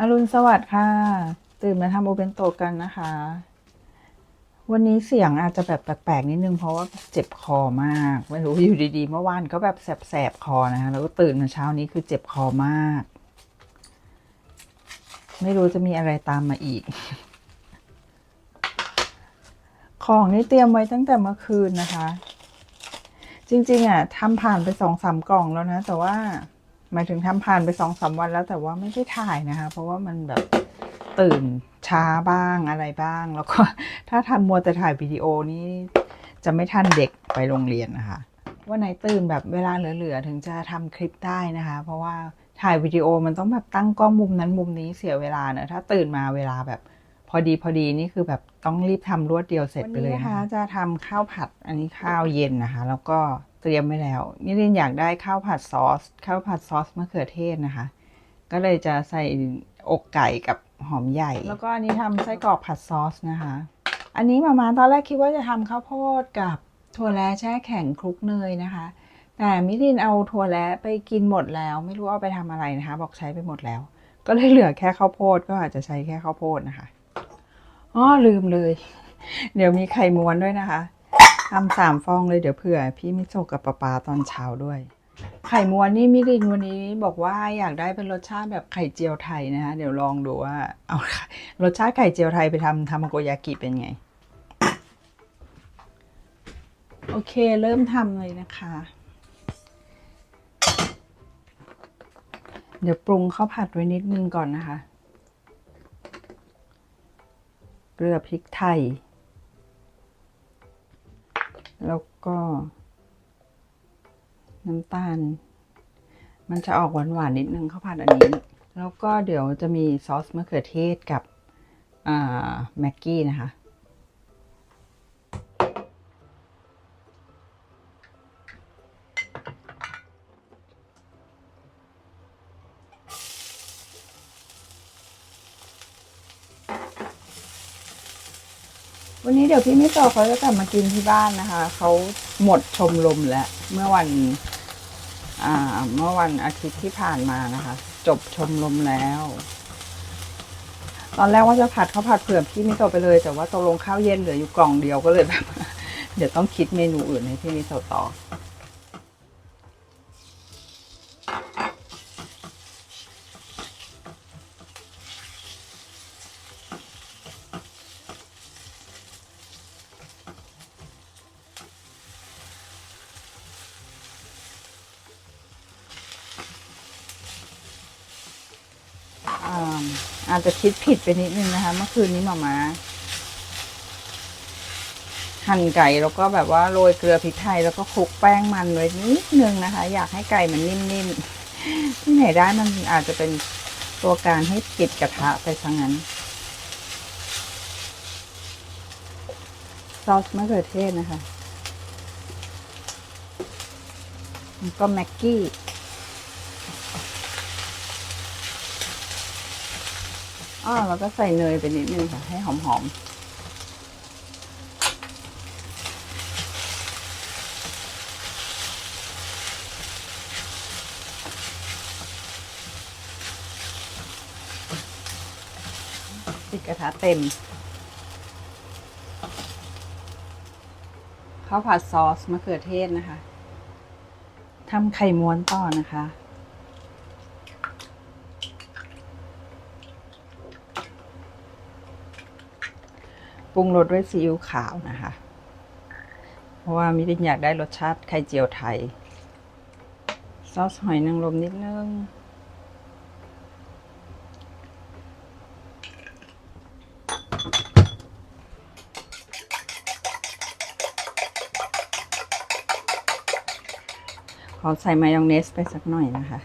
อรุณสวัสดิ์ค่ะ ตื่นมาทำโอเบนโตกันนะคะ วันนี้เสียงอาจจะแบบแปลกๆนิดนึงเพราะว่าเจ็บคอมากไม่รู้อยู่ดีๆ เมื่อวานก็แบบแสบๆคอนะคะแล้วก็ตื่นมาเช้านี้คือเจ็บคอมาก ไม่รู้จะมีอะไรตามมาอีก ของนี่เตรียมไว้ตั้งแต่เมื่อคืนนะคะ จริงๆอะทำผ่านไปสองสามกล่องแล้วนะ แต่ว่า หมายถึงทำผ่านไปสองสามวันแล้วแต่ว่าไม่ได้ถ่ายนะคะ เพราะว่ามันแบบตื่นช้าบ้างอะไรบ้าง แล้วก็ถ้าทำมัวแต่ถ่ายวิดีโอนี้จะไม่ทันเด็กไปโรงเรียนนะคะวันไหนตื่นแบบเวลาเหลือๆถึงจะทำคลิปได้นะคะ เพราะว่าถ่ายวิดีโอมันต้องแบบตั้งกล้องมุมนั้นมุมนี้เสียเวลาเนอะถ้าตื่นมาเวลาแบบพอดีพอดีนี่คือแบบต้องรีบทำรวดเดียวเสร็จไปเลยนะคะ จะทำข้าวผัดอันนี้ข้าวเย็นนะคะ แล้วก็ ตรียมไว้แล้วนี่ลินอยากได้ข้าวผัดซอสข้าวผัดซอสมะเขือเทศนะคะ ก็เลยจะใส่อกไก่กับหอมใหญ่ แล้วก็อันนี้ทำไส้กรอกผัดซอสนะคะ อันนี้มามาตอนแรกคิดว่าจะทำข้าวโพดกับถั่วแร้แช่แข็งคลุกเนยนะคะ แต่มิลินเอาถั่วแร้ไปกินหมดแล้ว ไม่รู้เอาไปทำอะไรนะคะ บอกใช้ไปหมดแล้ว ก็เลยเหลือแค่ข้าวโพดก็อาจจะใช้แค่ข้าวโพดนะคะอ๋อลืมเลย เดี๋ยวมีไข่ม้วนด้วยนะคะ ทำสามฟองเลยเดี๋ยวเผื่อ พี่มิโซะกับปาปาตอนเช้าด้วย ไข่ม้วนนี่มิรินวันนี้บอกว่าอยากได้เป็นรสชาติแบบไข่เจียวไทยนะคะเดี๋ยวลองดูว่า เอารสชาติไข่เจียวไทยไปทำทามาโกยากิเป็นไง โอเคเริ่มทำเลยนะคะ เดี๋ยวปรุงข้าวผัดไว้นิดนึงก่อนนะคะ เกลือพริกไทย แล้วก็ น้ำตาล มันจะออกหวานๆนิดนึงข้าวผัดอันนี้ แล้วก็เดี๋ยวจะมีซอสมะเขือเทศกับแม็กกี้นะคะ ดี๋ยวพี่มิโซะเขาจะกลับมากินที่บ้านนะคะ เขาหมดชมรมแล้ว เมื่อวันอ่าเมื่อวันอาทิตย์ที่ผ่านมานะคะ จบชมรมแล้ว ตอนแรกว่าจะผัดเขาผัดเผื่อพี่มิโซะไปเลย แต่ว่าตกลงข้าวเย็นเหลืออยู่กล่องเดียวก็เลยแบบ เดี๋ยวต้องคิดเมนูอื่นให้พี่มิโซะต่อา อาจจะคิดผิดไปนิดนึงนะคะ เมื่อคืนนี้หมามาหั่นไก่แล้วก็แบบว่าโรยเกลือพริกไทยแล้วก็คลุกแป้งมันไว้นิดนึงนะคะ อยากให้ไก่มันนิ่มๆที่ไหนได้มันอาจจะเป็นตัวการให้ติดกระทะไปซะงั้นซอสมะเขือเทศนะคะ แล้วก็แม็กกี้ อ้อแล้วก็ใส่เนยไปนิดนึงค่ะ ให้หอมๆปิดกระทะเต็ม ข้าวผัดซอสมะเขือเทศนะคะ ทำไข่ม้วนต่อนะคะ ปรุงรสด้วยซีอิ๊วขาวนะคะ เพราะว่ามิรินอยากได้รสชาติไข่เจียวไทย ซอสหอยนางรมนิดนึงขอใส่มายองเนสไปสักหน่อยนะคะ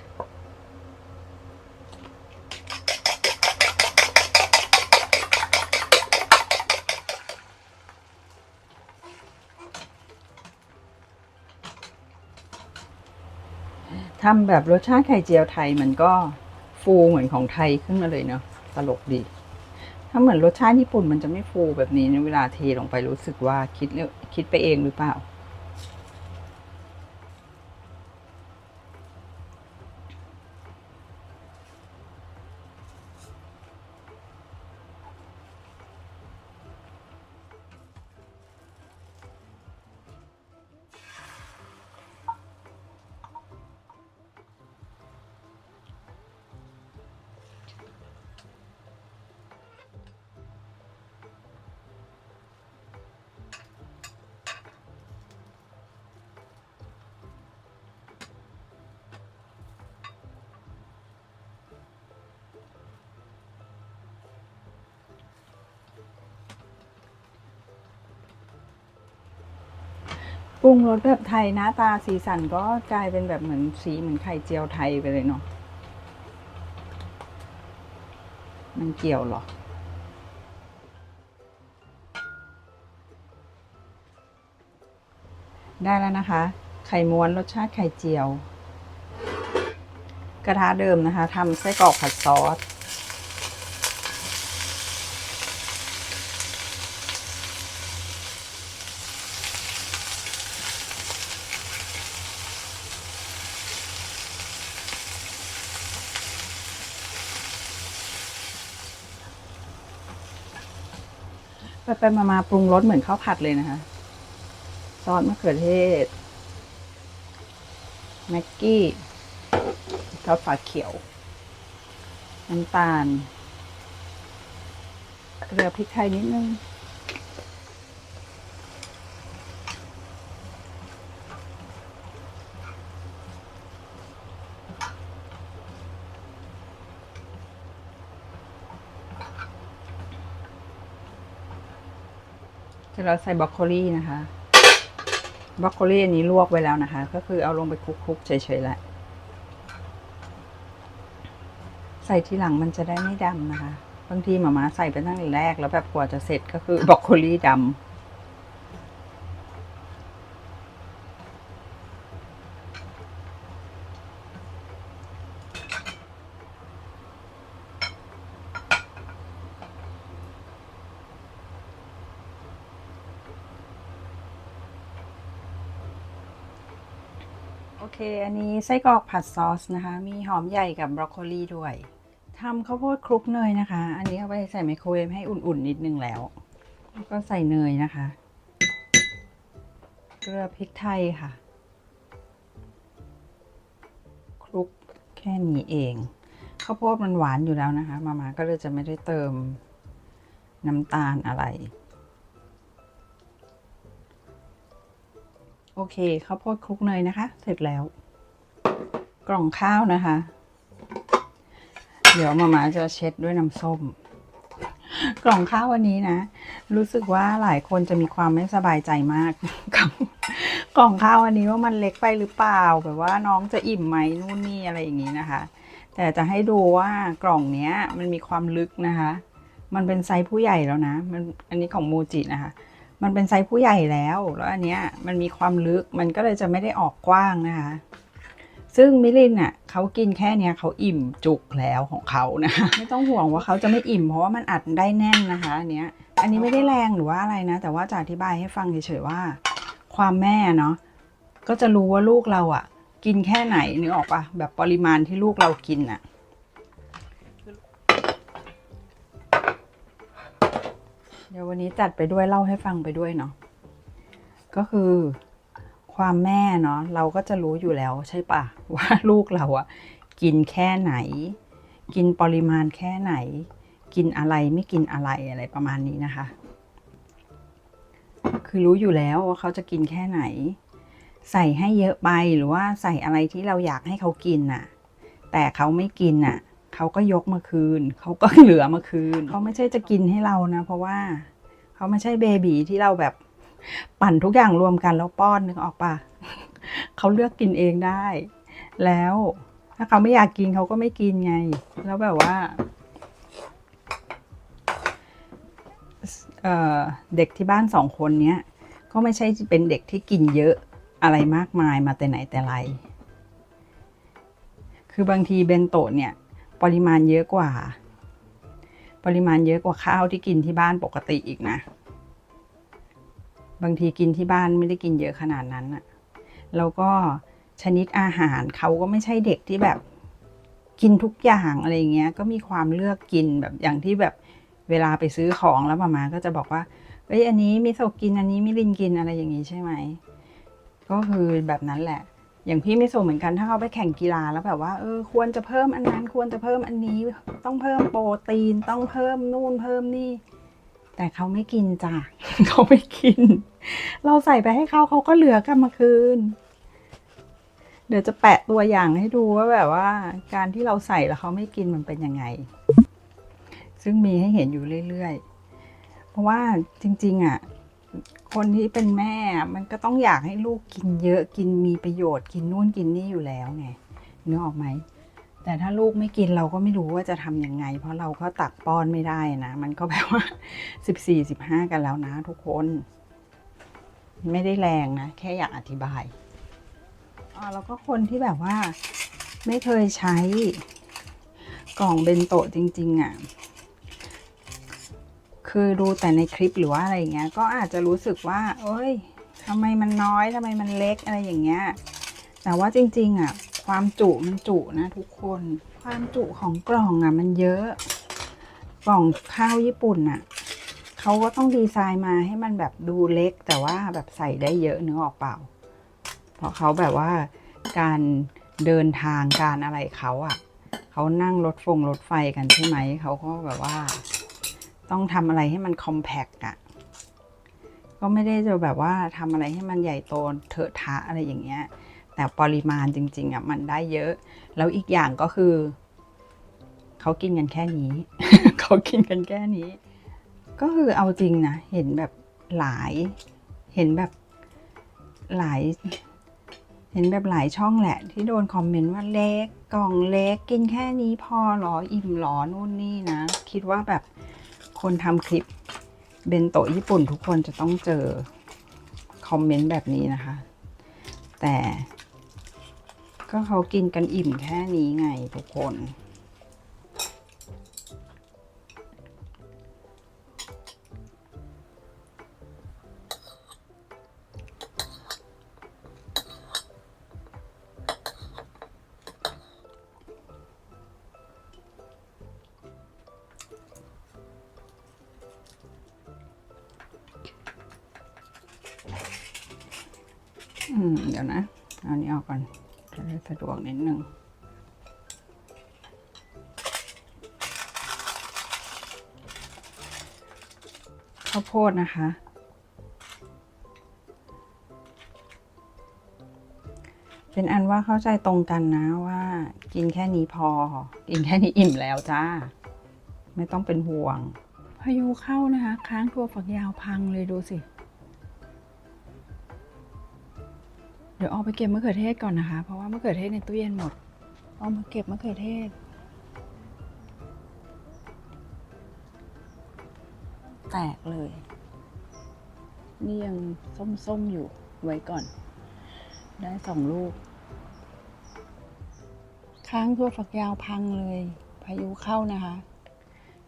ทำแบบรสชาติไข่เจียวไทยมันก็ฟูเหมือนของไทยขึ้นมาเลยเนาะตลกดี ถ้าเหมือนรสชาติญี่ปุ่นมันจะไม่ฟูแบบนี้นะเวลาเทลงไปรู้สึกว่าคิดคิดไปเองหรือเปล่า ปรุงรสแบบไทยหน้าตาสีสันก็กลายเป็นแบบเหมือนสีเหมือนไข่เจียวไทยไปเลยเนาะมันเกี่ยวหรอได้แล้วนะคะ ไข่ม้วนรสชาติไข่เจียว กระทะเดิมนะคะทำไส้กรอกผัดซอส ไปไปมามาปรุงรสเหมือนข้าวผัดเลยนะคะ ซอสมะเขือเทศแม็กกี้ข้าวฝาเขียว น้ำตาล เกลือพริกไทยนิดนึง จะเราใส่บรอกโคลีนะคะบรอกโคลีอันนี้ลวกไว้แล้วนะคะ ก็คือเอาลงไปคลุกๆเฉยๆแหละ ใส่ทีหลังมันจะได้ไม่ดำนะคะ บางทีหมามาใส่ไปตั้งแต่แรก แล้วแบบกว่าจะเสร็จก็คือบรอกโคลีดำ โอเค อันนี้ ไส้กรอกผัดซอสนะคะ มีหอมใหญ่กับบรอกโคลีด้วยทำข้าวโพดคลุกเนยนะคะ อันนี้เอาไปใส่ไมโครเวฟให้อุ่นๆนิดนึงแล้ว แล้วก็ใส่เนยนะคะ เกลือพริกไทยค่ะ คลุกแค่นี้เอง ข้าวโพดมันหวานอยู่แล้วนะคะ มามาก็เลยจะไม่ได้เติมน้ำตาลอะไร โอเคข้าวโพดคลุกเนยนะคะ เสร็จแล้ว กล่องข้าวนะคะ เดี๋ยวมามาจะเช็ดด้วยน้ำส้ม กล่องข้าววันนี้นะ รู้สึกว่าหลายคนจะมีความไม่สบายใจมากกับกล่องข้าววันนี้ว่ามันเล็กไปหรือเปล่า แบบว่าน้องจะอิ่มไหมนู่นนี่อะไรอย่างนี้นะคะ แต่จะให้ดูว่ากล่องเนี้ย มันมีความลึกนะคะ มันเป็นไซส์ผู้ใหญ่แล้วนะ มันอันนี้ของมูจินะคะมันเป็นไซส์ผู้ใหญ่แล้ว แล้วอันเนี้ยมันมีความลึกมันก็เลยจะไม่ได้ออกกว้างนะคะ ซึ่งมิลินอะเขากินแค่เนี้ยเขาอิ่มจุกแล้วของเขานะไม่ต้องห่วงว่าเขาจะไม่อิ่มเพราะว่ามันอัดได้แน่นนะคะอันเนี้ยอันนี้ไม่ได้แรงหรือว่าอะไรนะ แต่ว่าจะอธิบายให้ฟังเฉยๆว่า ความแม่เนาะก็จะรู้ว่าลูกเราอะ กินแค่ไหนนึกออกปะแบบปริมาณที่ลูกเรากินอะเดี๋ยววันนี้จัดไปด้วยเล่าให้ฟังไปด้วยเนาะก็คือ ความแม่เนาะเราก็จะรู้อยู่แล้วใช่ปะว่าลูกเราอะกินแค่ไหน กินปริมาณแค่ไหน กินอะไรไม่กินอะไรอะไรประมาณนี้นะคะ คือรู้อยู่แล้วว่าเขาจะกินแค่ไหน ใส่ให้เยอะไปหรือว่าใส่อะไรที่เราอยากให้เขากินน่ะ แต่เขาไม่กินน่ะเขาก็ยกมาคืน เขาก็เหลือมาคืน เขาไม่ใช่จะกินให้เรานะ เพราะว่า เขาไม่ใช่เบบีที่เราแบบ ปั่นทุกอย่างรวมกันแล้วป้อนนึกออกปะเขาเลือกกินเองได้ แล้วถ้าเขาไม่อยากกินเขาก็ไม่กินไง แล้วแบบว่าเอ่อเด็กที่บ้านสองคนเนี้ยก็ไม่ใช่เป็นเด็กที่กินเยอะอะไรมากมายมาแต่ไหนแต่ไร คือบางทีเบนโตะเนี่ย ปริมาณเยอะกว่า ปริมาณเยอะกว่าข้าวที่กินที่บ้านปกติอีกนะ บางทีกินที่บ้านไม่ได้กินเยอะขนาดนั้นอะแล้วก็ชนิดอาหารเขาก็ไม่ใช่เด็กที่แบบกินทุกอย่างอะไรเงี้ย ก็มีความเลือกกินแบบอย่างที่แบบเวลาไปซื้อของแล้วมามาก็จะบอกว่าเอ้ยอันนี้มิโซกินอันนี้มิลินกินอะไรอย่างนี้ใช่ไหมก็คือแบบนั้นแหละ อย่างพี่มิโซเหมือนกันถ้าเขาไปแข่งกีฬาแล้วแบบว่าเออควรจะเพิ่มอันนั้นควรจะเพิ่มอันนี้ ต้องเพิ่มโปรตีนต้องเพิ่มนู่นเพิ่มนี่ แต่เขาไม่กินจ้ะเขาไม่กิน เราใส่ไปให้เขาเขาก็เหลือกลับมาคืน เดี๋ยวจะแปะตัวอย่างให้ดูว่าแบบว่า การที่เราใส่แล้วเขาไม่กินมันเป็นยังไง ซึ่งมีให้เห็นอยู่เรื่อยๆ เพราะว่าจริง ๆ อะ คนที่เป็นแม่มันก็ต้องอยากให้ลูกกินเยอะกินมีประโยชน์กินนู่นกินนี่อยู่แล้วไงนึกออกไหมแต่ถ้าลูกไม่กินเราก็ไม่รู้ว่าจะทำยังไง เพราะเราก็ตักป้อนไม่ได้นะ มันก็แบบว่าสิบสี่สิบห้ากันแล้วนะทุกคน ไม่ได้แรงนะ แค่อยากอธิบายอ่าแล้วก็คนที่แบบว่า ไม่เคยใช้กล่องเบนโตะจริง ๆอะคือดูแต่ในคลิปหรือว่าอะไรอย่างเงี้ย ก็อาจจะรู้สึกว่า เอ้ยทำไมมันน้อยทำไมมันเล็กอะไรอย่างเงี้ย แต่ว่าจริง ๆ อะ ความจุมันจุนะทุกคน ความจุของกล่องอะ มันเยอะ กล่องข้าวญี่ปุ่นอะ เขาก็ต้องดีไซน์มาให้มันแบบดูเล็ก แต่ว่าแบบใส่ได้เยอะเนึกอออกเปล่า เพราะเขาแบบว่าการเดินทางการอะไรเขาอะเขานั่งรถฟงรถไฟกันใช่ไหม เขาก็แบบว่า ต้องทำอะไรให้มันคอมแพกอะก็ไม่ได้จะแบบว่าทำอะไรให้มันใหญ่โตเถอะทะอะไรอย่างเงี้ย แต่ปริมาณจริง ๆอะมันได้เยอะ แล้วอีกอย่างก็คือ เขากินกันแค่นี้ เขากินกันแค่นี้ ก็คือเอาจริงนะเห็นแบบหลาย เห็นแบบหลาย เห็นแบบหลายช่องแหละ ที่โดนคอมเมนต์ว่าเล็กกล่องเล็กกินแค่นี้พอหรออิ่มหรอนู่นนี่นะ คิดว่าแบบคนทำคลิปเบนโตะญี่ปุ่นทุกคนจะต้องเจอคอมเมนต์แบบนี้นะคะ แต่ก็เขากินกันอิ่มแค่นี้ไงทุกคน สะดวกนิดนึงข้าวโพดนะคะ เป็นอันว่าเข้าใจตรงกันนะว่า กินแค่นี้พอ กินแค่นี้อิ่มแล้วจ้า ไม่ต้องเป็นห่วง พายุเข้านะคะ ค้างตัวฝักยาวพังเลยดูสิ ออกไปเก็บมะเขือเทศก่อนนะคะ เพราะว่ามะเขือเทศในตู้เย็นหมดเอามาเก็บมะเขือเทศ แตกเลย นี่ยังส้มๆอยู่ไว้ก่อน ได้สองลูก ค้างตัวฝักยาวพังเลย พายุเข้านะคะ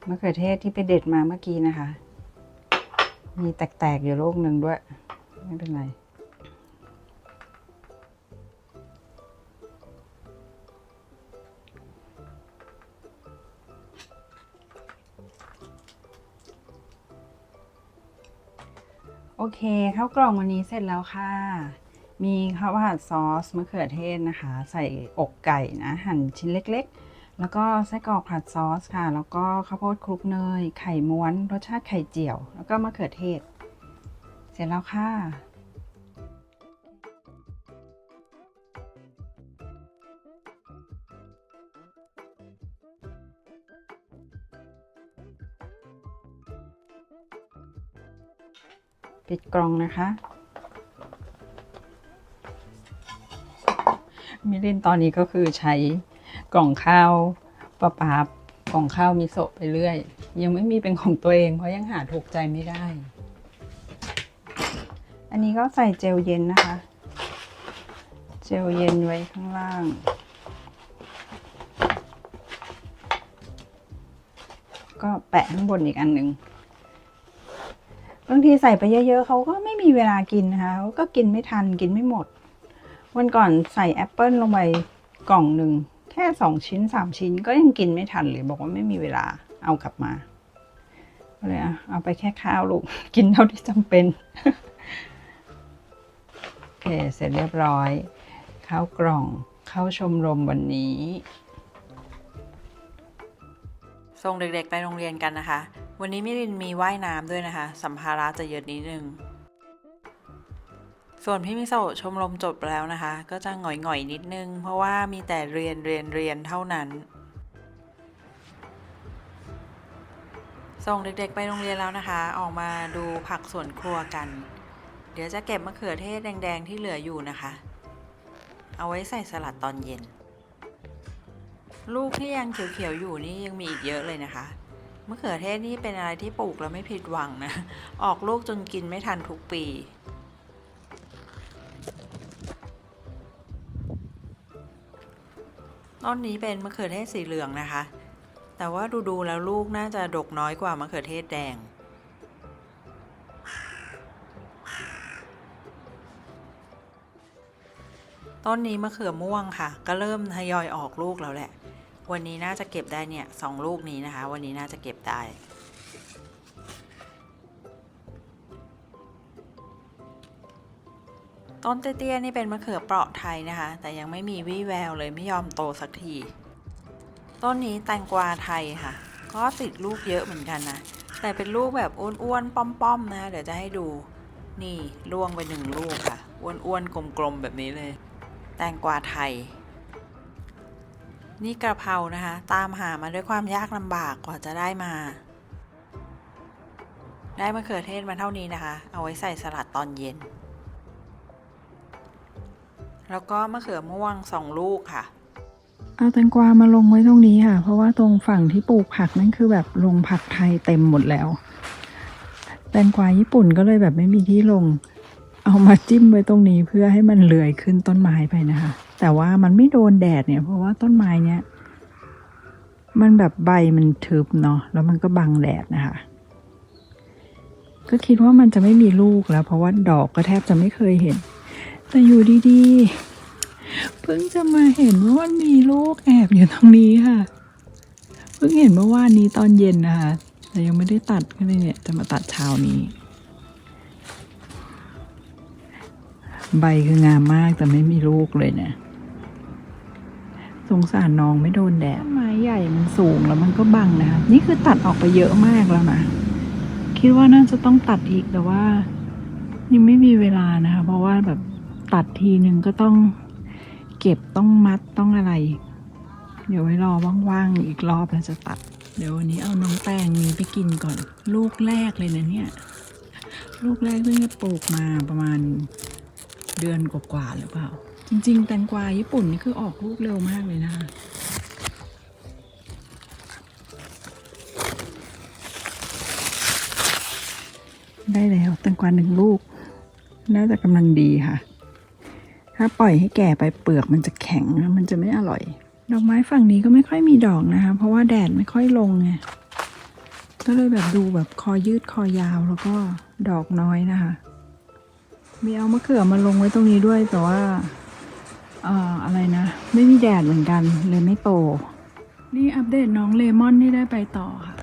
มะเขือเทศที่ไปเด็ดมาเมื่อกี้นะคะ มีแตกๆอยู่ลูกหนึ่งด้วย ไม่เป็นไร เคข้าวกล่องวันนี้เสร็จแล้วค่ะ มีข้าวผัดซอสมะเขือเทศนะคะ ใส่อกไก่นะ หั่นชิ้นเล็กๆ แล้วก็ไส้กรอกผัดซอสค่ะ แล้วก็ข้าวโพดคลุกเนย ไข่ม้วน รสชาติไข่เจียว แล้วก็มะเขือเทศ เสร็จแล้วค่ะ ปิดกล่องนะคะ มิลินตอนนี้ก็คือใช้กล่องข้าวปลาปากล่องข้าวมิโซะไปเรื่อย ยังไม่มีเป็นของตัวเอง เพราะยังหาถูกใจไม่ได้ อันนี้ก็ใส่เจลเย็นนะคะ เจลเย็นไว้ข้างล่างก็แปะข้างบนอีกอันหนึ่ง ทีใส่ไปเยอะ ๆเขาก็ไม่มีเวลากินนะคะก็กินไม่ทันกินไม่หมด วันก่อนใส่แอปเปิลลงไปกล่องหนึ่งแค่สองชิ้นสามชิ้นก็ยังกินไม่ทันเลยบอกว่าไม่มีเวลาเอากลับมาเลยอะเอาไปแค่ข้าวลูกกินเท่าที่จำเป็นโอเคเสร็จเรียบร้อยข้าวกล่องเข้าชมรมวันนี้ส่งเด็กๆไปโรงเรียนกันนะคะ วันนี้มิรินมีว่ายน้ำด้วยนะคะ สัมภาระจะเยอะนิดนึง ส่วนพี่มิโซะชมรมจบแล้วนะคะ ก็จะหงอยๆนิดนึง เพราะว่ามีแต่เรียนเรียนเรียนเท่านั้น ส่งเด็กๆไปโรงเรียนแล้วนะคะ ออกมาดูผักสวนครัวกัน เดี๋ยวจะเก็บมะเขือเทศแดงๆที่เหลืออยู่นะคะ เอาไว้ใส่สลัดตอนเย็น ลูกที่ยังเขียวๆอยู่นี่ยังมีอีกเยอะเลยนะคะ มะเขือเทศนี่เป็นอะไรที่ปลูกแล้วไม่ผิดหวังนะ ออกลูกจนกินไม่ทันทุกปี ต้นนี้เป็นมะเขือเทศสีเหลืองนะคะ แต่ว่าดูๆแล้วลูกน่าจะดกน้อยกว่ามะเขือเทศแดงต้นนี้มะเขือม่วงค่ะ ก็เริ่มทยอยออกลูกแล้วแหละ วันนี้น่าจะเก็บได้เนี่ยสองลูกนี้นะคะ วันนี้น่าจะเก็บได้ ต้นเตี้ยๆนี่เป็นมะเขือเปราะไทยนะคะ แต่ยังไม่มีวี่แววเลยไม่ยอมโตสักที ต้นนี้แตงกวาไทยค่ะ ก็ติดลูกเยอะเหมือนกันนะ แต่เป็นลูกแบบอ้วนๆป้อมๆนะ เดี๋ยวจะให้ดู นี่ล่วงไปหนึ่งลูกค่ะ อ้วนๆกลมๆแบบนี้เลย แตงกวาไทย นี่กระเพรานะคะ ตามหามาด้วยความยากลำบากกว่าจะได้มา ได้มะเขือเทศมาเท่านี้นะคะ เอาไว้ใส่สลัดตอนเย็น แล้วก็มะเขือม่วงสองลูกค่ะ เอาแตงกวามาลงไว้ตรงนี้ค่ะ เพราะว่าตรงฝั่งที่ปลูกผักนั่นคือแบบลงผักไทยเต็มหมดแล้ว แตงกวาญี่ปุ่นก็เลยแบบไม่มีที่ลง เอามาจิ้มไว้ตรงนี้เพื่อให้มันเลื้อยขึ้นต้นไม้ไปนะคะ แต่ว่ามันไม่โดนแดดเนี่ย เพราะว่าต้นไม้เนี้ยมันแบบใบมันทึบเนาะแล้วมันก็บังแดดนะคะ ก็คิดว่ามันจะไม่มีลูกแล้ว เพราะว่าดอกก็แทบจะไม่เคยเห็น แต่อยู่ดีๆเพิ่งจะมาเห็นว่ามันมีลูกแอบอยู่ตรงนี้ค่ะเพิ่งเห็นเมื่อวานนี้ตอนเย็นนะคะแต่ยังไม่ได้ตัดก็เลยเนี่ยจะมาตัดเช้านี้ ใบคืองามมากแต่ไม่มีลูกเลยเนี่ย งสารน้องไม่โดนแดดต้นไม้ใหญ่มันสูงแล้วมันก็บังนะคะนี่คือตัดออกไปเยอะมากแล้วนะ คิดว่าน่าจะต้องตัดอีกแต่ว่ายังไม่มีเวลานะคะ เพราะว่าแบบตัดทีนึงก็ต้องเก็บต้องมัดต้องอะไร เดี๋ยวไว้รอว่างๆอีกรอบแล้วจะตัด เดี๋ยววันนี้เอาน้องแป้งนี้ไปกินก่อน ลูกแรกเลยนะเนี่ย ลูกแรกเพิ่งจะปลูกมาประมาณเดือนกว่าๆหรือเปล่า จริงๆ แตงกวาญี่ปุ่นนี่คือออกลูกเร็วมากเลยนะคะได้แล้วแตงกวาหนึ่งลูก น่าจะกำลังดีค่ะ ถ้าปล่อยให้แก่ไปเปลือกมันจะแข็งแล้วมันจะไม่อร่อย ดอกไม้ฝั่งนี้ก็ไม่ค่อยมีดอกนะคะ เพราะว่าแดดไม่ค่อยลงไงก็เลยแบบดูแบบคอยืดคอยาวแล้วก็ดอกน้อยนะคะ มีเอามะเขือมาลงไว้ตรงนี้ด้วยแต่ว่า อ่ออะไรนะ ไม่มีแดดเหมือนกันเลยไม่โต นี่อัปเดตน้องเลมอนที่ได้ไปต่อค่ะ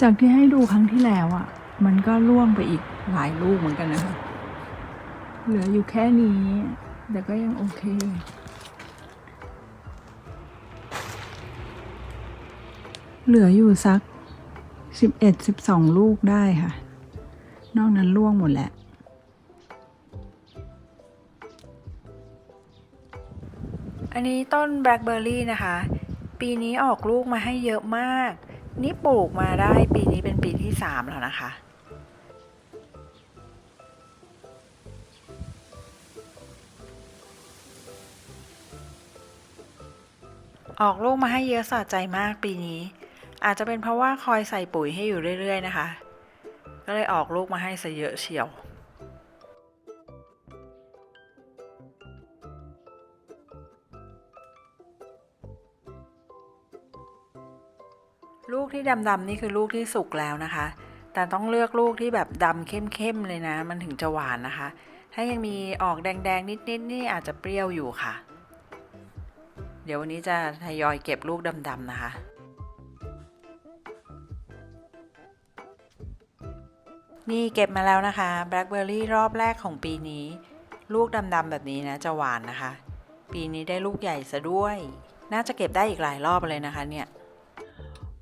จากที่ให้ดูครั้งที่แล้วอะ่ะ มันก็ล่วงไปอีกหลายลูกเหมือนกันนะคะ เหลืออยู่แค่นี้ แต่ก็ยังโอเค เหลืออยู่สักสิบเอ็ดสิบสองลูกได้ค่ะ นอกนั้นล่วงหมดแหละอันนี้ต้นแบล็คเบอร์รี่นะคะ ปีนี้ออกลูกมาให้เยอะมาก นี่ปลูกมาได้ปีนี้เป็นปีที่3แล้วนะคะออกลูกมาให้เยอะสะใจมากปีนี้ อาจจะเป็นเพราะว่าคอยใส่ปุ๋ยให้อยู่เรื่อย ๆ นะคะ ก็เลยออกลูกมาให้ซะเยอะเชียวลูกที่ดำๆนี่คือลูกที่สุกแล้วนะคะ แต่ต้องเลือกลูกที่แบบดำเข้มๆเลยนะ มันถึงจะหวานนะคะ ถ้ายังมีออกแดงๆนิดๆนี่อาจจะเปรี้ยวอยู่ค่ะ เดี๋ยววันนี้จะทยอยเก็บลูกดำๆนะคะ นี่เก็บมาแล้วนะคะแบล็คเบอร์รี่รอบแรกของปีนี้ ลูกดำๆแบบนี้นะจะหวานนะคะ ปีนี้ได้ลูกใหญ่ซะด้วย น่าจะเก็บได้อีกหลายรอบเลยนะคะเนี่ย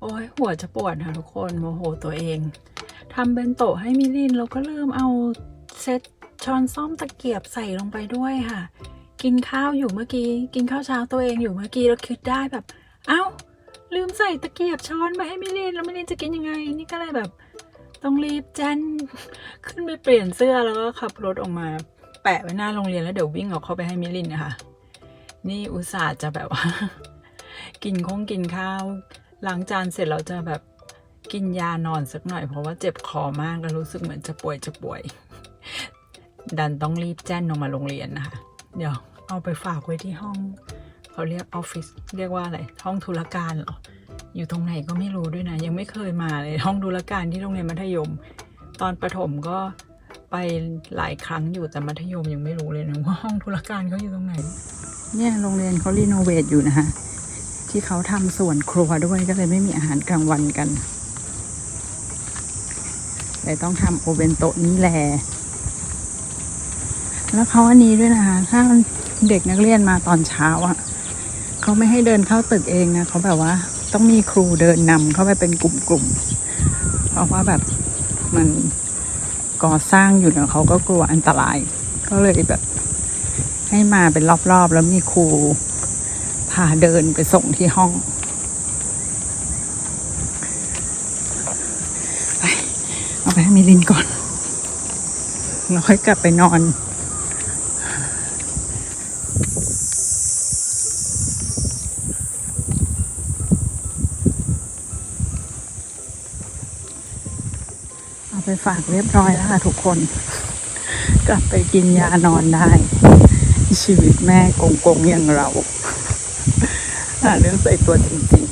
โอ้ยหัวจะปวดค่ะทุกคนโมโหตัวเองทำเบนโตะให้มิลินแล้วก็ลืมเอาเซตช้อนซ่อมตะเกียบใส่ลงไปด้วยค่ะ กินข้าวอยู่เมื่อกี้ กินข้าวเช้าตัวเองอยู่เมื่อกี้แล้วคิดได้แบบ เอ้า ลืมใส่ตะเกียบช้อนไปให้มิลินแล้วมิลินจะกินยังไง นี่ก็เลยแบบ ต้องรีบแจ้นขึ้นไปเปลี่ยนเสื้อแล้วก็ขับรถออกมา แปะไว้หน้าโรงเรียนแล้วเดี๋ยววิ่งออกเข้าไปให้มิลินนะคะ นี่อุตส่าห์จะแบบว่า กินคงกินข้าวล้างจานเสร็จแล้วจะแบบกินยานอนสักหน่อยเพราะว่าเจ็บคอมากแล้วรู้สึกเหมือนจะป่วยจะป่วย ดันต้องรีบแจ้นออกมาโรงเรียนนะคะเดี๋ยวเอาไปฝากไว้ที่ห้อง เขาเรียกออฟฟิศเรียกว่าอะไรห้องธุรการเหรอ อยู่ตรงไหนก็ไม่รู้ด้วยนะ ยังไม่เคยมาเลยห้องธุรการที่โรงเรียนมัธยม ตอนประถมก็ไปหลายครั้งอยู่แต่มัธยมยังไม่รู้เลยนะว่าห้องธุรการเขาอยู่ตรงไหน เนี่ยโรงเรียนเขารีโนเวทอยู่นะคะที่เขาทำส่วนครัวด้วยก็เลยไม่มีอาหารกลางวันกันเลยต้องทำโอเวนโตนี้แหละแล้วเขาอันนี้ด้วยนะคะ ถ้าเด็กนักเรียนมาตอนเช้าอะเขาไม่ให้เดินเข้าตึกเองนะเขาแบบว่า ต้องมีครูเดินนำเข้าไปเป็นกลุ่มๆ เพราะว่าแบบมันก่อสร้างอยู่เนะเขาก็กลัวอันตราย ก็เลยแบบ ให้มาเป็นรอบๆ แล้วมีครูพาเดินไปส่งที่ห้องไปเอาไปให้มิลินก่อนแล้วค่อยกลับไปนอน เอาไปฝากเรียบร้อยแล้วค่ะทุกคน กลับไปกินยานอนได้ ชีวิตแม่กงกงๆอย่างเราหาเรื่องใส่ตัวจริง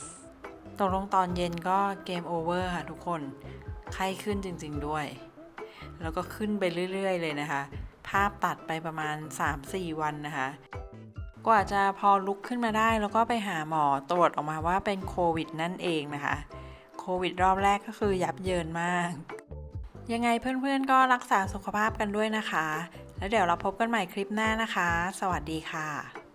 ๆตกลงตอนเย็นก็เกมโอเวอร์ค่ะทุกคนไข้ขึ้นจริง ๆด้วย แล้วก็ขึ้นไปเรื่อย ๆ เลยนะคะ ภาพตัดไปประมาณ 3-4 วันนะคะกว่าจะพอลุกขึ้นมาได้แล้วก็ไปหาหมอตรวจออกมาว่าเป็นโควิดนั่นเองนะคะ ควิดรอบแรกก็คือยับเยินมาก ยังไงเพื่อนๆก็รักษาสุขภาพกันด้วยนะคะ แล้วเดี๋ยวเราพบกันใหม่คลิปหน้านะคะ สวัสดีค่ะ